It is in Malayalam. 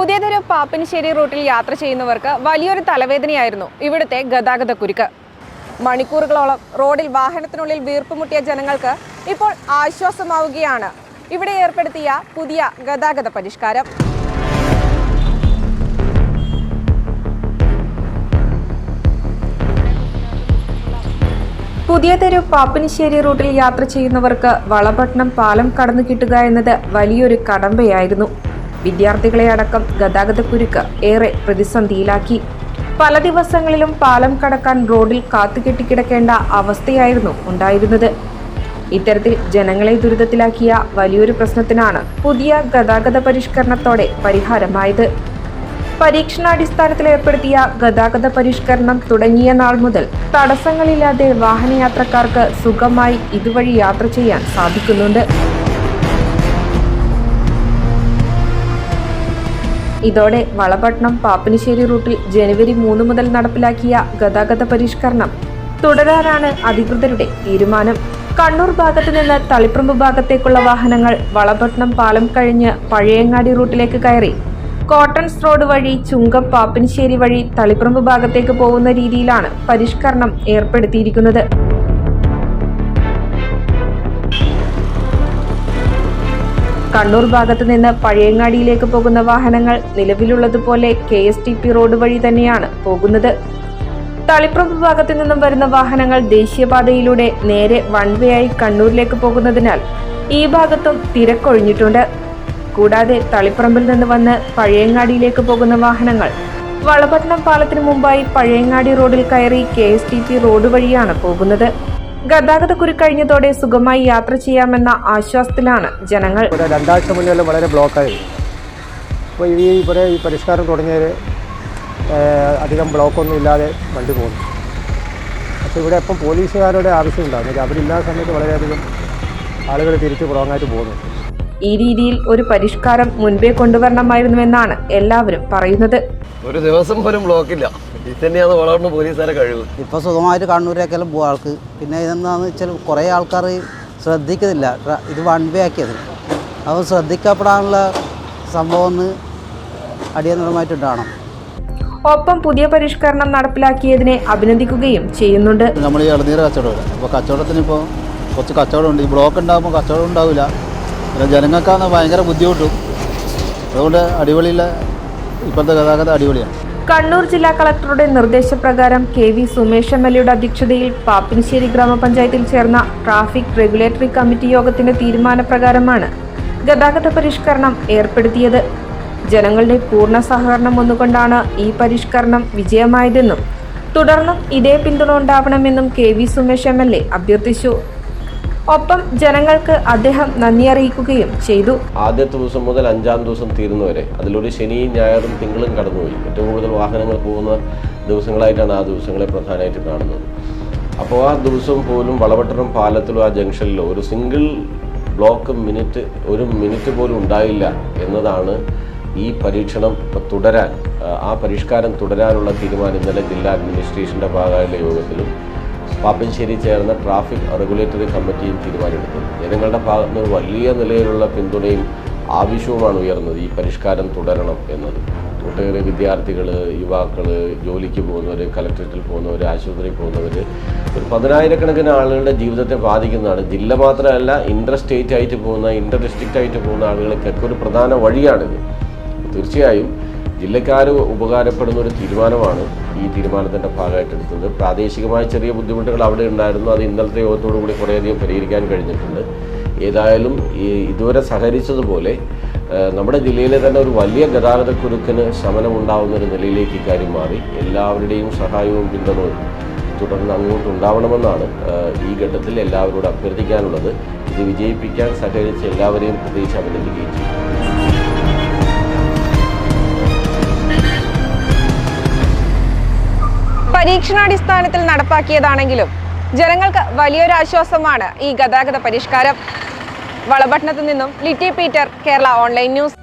പുതിയതൊരു പാപ്പിനിശ്ശേരി റൂട്ടിൽ യാത്ര ചെയ്യുന്നവർക്ക് വലിയൊരു തലവേദനയായിരുന്നു ഇവിടുത്തെ ഗതാഗത കുരുക്ക്. മണിക്കൂറുകളോളം റോഡിൽ വാഹനത്തിനുള്ളിൽ വീർപ്പുമുട്ടിയ ജനങ്ങൾക്ക് ഇപ്പോൾ ആശ്വാസമാവുകയാണ്. ഇവിടെ ഏർപ്പെടുത്തിയ പുതിയ ഗതാഗത പരിഷ്കാരം. പുതിയതൊരു പാപ്പിനിശ്ശേരി റൂട്ടിൽ യാത്ര ചെയ്യുന്നവർക്ക് വളപട്ടണം പാലം കടന്നു കിട്ടുക എന്നത് വലിയൊരു കടമ്പയായിരുന്നു. വിദ്യാർത്ഥികളെ അടക്കം ഗതാഗതക്കുരുക്ക് ഏറെ പ്രതിസന്ധിയിലാക്കി. പല ദിവസങ്ങളിലും പാലം കടക്കാൻ റോഡിൽ കാത്തുകെട്ടിക്കിടക്കേണ്ട അവസ്ഥയായിരുന്നു ഉണ്ടായിരുന്നത്. ഇത്തരത്തിൽ ജനങ്ങളെ ദുരിതത്തിലാക്കിയ വലിയൊരു പ്രശ്നത്തിനാണ് പുതിയ ഗതാഗത പരിഷ്കരണത്തോടെ പരിഹാരമായത്. പരീക്ഷണാടിസ്ഥാനത്തിൽ ഏർപ്പെടുത്തിയ ഗതാഗത പരിഷ്കരണം തുടങ്ങിയ നാൾ മുതൽ തടസ്സങ്ങളില്ലാതെ വാഹനയാത്രക്കാർക്ക് സുഖമായി ഇതുവഴി യാത്ര ചെയ്യാൻ സാധിക്കുന്നുണ്ട്. ഇതോടെ വളപട്ടണം പാപ്പനിശ്ശേരി റൂട്ടിൽ ജനുവരി മൂന്ന് മുതൽ നടപ്പിലാക്കിയ ഗതാഗത പരിഷ്കരണം. തുടരാനാണ് അധികൃതരുടെ തീരുമാനം. കണ്ണൂർ ഭാഗത്ത് നിന്ന് തളിപ്രമ്പ് ഭാഗത്തേക്കുള്ള വാഹനങ്ങൾ വളപട്ടണം പാലം കഴിഞ്ഞ് പഴയങ്ങാടി റൂട്ടിലേക്ക് കയറി. കോട്ടൺസ് റോഡ് വഴി ചുങ്കം പാപ്പനശ്ശേരി വഴി തളിപ്രമ്പ് ഭാഗത്തേക്ക് പോകുന്ന രീതിയിലാണ് പരിഷ്കരണം ഏർപ്പെടുത്തിയിരിക്കുന്നത്. കണ്ണൂർ ഭാഗത്ത് നിന്ന് പഴയങ്ങാടിയിലേക്ക് പോകുന്ന വാഹനങ്ങൾ നിലവിലുള്ളതുപോലെ K S T P road വഴി തന്നെയാണ് പോകുന്നത്. തളിപ്പറമ്പ് ഭാഗത്തു നിന്നും വരുന്ന വാഹനങ്ങൾ ദേശീയപാതയിലൂടെ നേരെ വൺ വേ ആയി കണ്ണൂരിലേക്ക് പോകുന്നതിനാൽ ഈ ഭാഗത്തും തിരക്കൊഴിഞ്ഞിട്ടുണ്ട്. കൂടാതെ തളിപ്പറമ്പിൽ നിന്ന് വന്ന് പഴയങ്ങാടിയിലേക്ക് പോകുന്ന വാഹനങ്ങൾ വളപട്ടണം പാലത്തിന് മുമ്പായി പഴയങ്ങാടി റോഡിൽ കയറി കെ റോഡ് വഴിയാണ് പോകുന്നത്. ഗതാഗത കുരുക്കഴിഞ്ഞതോടെ സുഖമായി യാത്ര ചെയ്യാമെന്ന ആശ്വാസത്തിലാണ് ജനങ്ങൾ. രണ്ടാഴ്ച മുന്നേ വളരെ ബ്ലോക്കായിരുന്നു അപ്പോൾ ഈ ഇവിടെ ഈ പരിഷ്കാരം തുടങ്ങിയത് അധികം ബ്ലോക്കൊന്നും ഇല്ലാതെ വണ്ടി പോകുന്നു. പക്ഷേ ഇവിടെ ഇപ്പം പോലീസുകാരുടെ ആവശ്യമുണ്ടാകുന്നത് അവരില്ലാത്ത സമയത്ത് വളരെയധികം ആളുകൾ തിരിച്ച് പുറങ്ങായിട്ട് പോകുന്നു. ഈ രീതിയിൽ ഒരു പരിഷ്കാരം മുൻപേ കൊണ്ടുവരണമായിരുന്നുവെന്നാണ് എല്ലാവരും പറയുന്നത്. ഒരു ദിവസം പോലും ബ്ലോക്കില്ല. തന്നെയാണ് വളർന്ന് പോലീസുകാരെ കഴിവ്. ഇപ്പൊ സുഖമായിട്ട് കണ്ണൂരേക്കെല്ലാം പോകും ആൾക്ക് പിന്നെ ഇതെന്താന്ന് വെച്ചാൽ കുറേ ആൾക്കാർ ശ്രദ്ധിക്കുന്നില്ല. ഇത് വൺ വേ ആക്കിയത്. അത് ശ്രദ്ധിക്കപ്പെടാനുള്ള സംഭവം ഒന്ന് അടിയന്തരമായിട്ടുണ്ടാകണം ഒപ്പം പുതിയ പരിഷ്കരണം നടപ്പിലാക്കിയതിനെ അഭിനന്ദിക്കുകയും ചെയ്യുന്നുണ്ട്. നമ്മൾ ഈ ഇളനീർ കച്ചവടം അപ്പോൾ കച്ചവടത്തിന് ഇപ്പോൾ കുറച്ച് കച്ചവടമുണ്ട് ഈ ബ്ലോക്ക് ഉണ്ടാകുമ്പോൾ കച്ചവടം ഉണ്ടാവില്ല. ജനങ്ങൾക്കാണ് ഭയങ്കര ബുദ്ധിമുട്ടും. അതുകൊണ്ട് അടിപൊളിയില്ല ഇപ്പോഴത്തെ ഗതാഗതം അടിപൊളിയാണ്. കണ്ണൂർ ജില്ലാ കളക്ടറുടെ നിർദ്ദേശപ്രകാരം K V Sumesh M L എയുടെ അധ്യക്ഷതയിൽ പാപ്പിനിശ്ശേരി ഗ്രാമപഞ്ചായത്തിൽ ചേർന്ന ട്രാഫിക് റെഗുലേറ്ററി കമ്മിറ്റി യോഗത്തിന്റെ തീരുമാനപ്രകാരമാണ് ഗതാഗത പരിഷ്കരണം ഏർപ്പെടുത്തിയത്. ജനങ്ങളുടെ പൂർണ സഹകരണം ഒന്നുകൊണ്ടാണ് ഈ പരിഷ്കരണം വിജയമായതെന്നും തുടർന്നും ഇതേ പിന്തുണ ഉണ്ടാവണമെന്നും K V Sumesh M L A അഭ്യർത്ഥിച്ചു. ഒപ്പം ജനങ്ങൾക്ക് അദ്ദേഹം നന്ദി അറിയിക്കുകയും ചെയ്തു. ആദ്യത്തെ ദിവസം മുതൽ അഞ്ചാം ദിവസം തീരുന്നവരെ അതിലൂടെ ശനിയും ഞായറും തിങ്കളും കടന്നുപോയി. ഏറ്റവും കൂടുതൽ വാഹനങ്ങൾ പോകുന്ന ദിവസങ്ങളായിട്ടാണ് ആ ദിവസങ്ങളെ പ്രധാനമായിട്ട് കാണുന്നത്. അപ്പോൾ ആ ദിവസം പോലും വളവട്ടറും പാലത്തിലും ആ ജംഗ്ഷനിലോ ഒരു സിംഗിൾ ബ്ലോക്ക് മിനിറ്റ് ഒരു മിനിറ്റ് പോലും ഉണ്ടായില്ല എന്നതാണ് ഈ പരീക്ഷണം തുടരാൻ ആ, പരിഷ്കാരം തുടരാനുള്ള തീരുമാനം ഇന്നലെ ജില്ലാ അഡ്മിനിസ്ട്രേഷന്റെ ഭാഗമായുള്ള യോഗത്തിലും പാപ്പഞ്ചേരി ചേർന്ന ട്രാഫിക് റെഗുലേറ്ററി കമ്മിറ്റിയും തീരുമാനമെടുത്തു. ജനങ്ങളുടെ ഭാഗത്ത് നിന്ന് വലിയ നിലയിലുള്ള പിന്തുണയും ആവശ്യവുമാണ് ഉയർന്നത്. ഈ പരിഷ്കാരം തുടരണം എന്നത്. ഒട്ടേറെ വിദ്യാർത്ഥികൾ യുവാക്കൾ ജോലിക്ക് പോകുന്നവർ കലക്ട്രേറ്റിൽ പോകുന്നവർ ആശുപത്രിയിൽ പോകുന്നവർ ഒരു പതിനായിരക്കണക്കിന് ആളുകളുടെ ജീവിതത്തെ ബാധിക്കുന്നതാണ്. ജില്ല മാത്രമല്ല ഇന്റർ സ്റ്റേറ്റ് ആയിട്ട് പോകുന്ന ഇന്റർ ഡിസ്ട്രിക്റ്റ് ആയിട്ട് പോകുന്ന ആളുകൾക്കൊക്കെ ഒരു പ്രധാന വഴിയാണിത്. തീർച്ചയായും ജില്ലക്കാർ ഉപകാരപ്പെടുന്ന ഒരു തീരുമാനമാണ് ഈ തീരുമാനത്തിന്റെ ഭാഗമായിട്ട് എടുത്തത് പ്രാദേശികമായ ചെറിയ ബുദ്ധിമുട്ടുകൾ അവിടെ ഉണ്ടായിരുന്നു. അത് ഇന്നലത്തെ യോഗത്തോടു കൂടി കുറേയധികം പരിഹരിക്കാൻ കഴിഞ്ഞിട്ടുണ്ട്. ഏതായാലും ഇതുവരെ സഹകരിച്ചതുപോലെ നമ്മുടെ ജില്ലയിലെ തന്നെ ഒരു വലിയ ഗതാഗതക്കുരുക്കിന് ശമനമുണ്ടാകുന്ന ഒരു നിലയിലേക്ക് ഇക്കാര്യം മാറി. എല്ലാവരുടെയും സഹായവും പിന്തുണയും തുടർന്ന് അങ്ങോട്ട് ഉണ്ടാവണമെന്നാണ് ഈ ഘട്ടത്തിൽ എല്ലാവരോടും അഭ്യർത്ഥിക്കാനുള്ളത്. ഇത് വിജയിപ്പിക്കാൻ സഹകരിച്ച എല്ലാവരെയും പ്രത്യേകിച്ച് അഭിനന്ദിക്കുകയും ചെയ്യും. പരീക്ഷണാടിസ്ഥാനത്തിൽ നടപ്പാക്കിയതാണെങ്കിലും ജനങ്ങൾക്ക് വലിയൊരു ആശ്വാസമാണ് ഈ ഗതാഗത പരിഷ്കാരം. വളപട്ടണത്തു നിന്നും Litty Peter Kerala online news.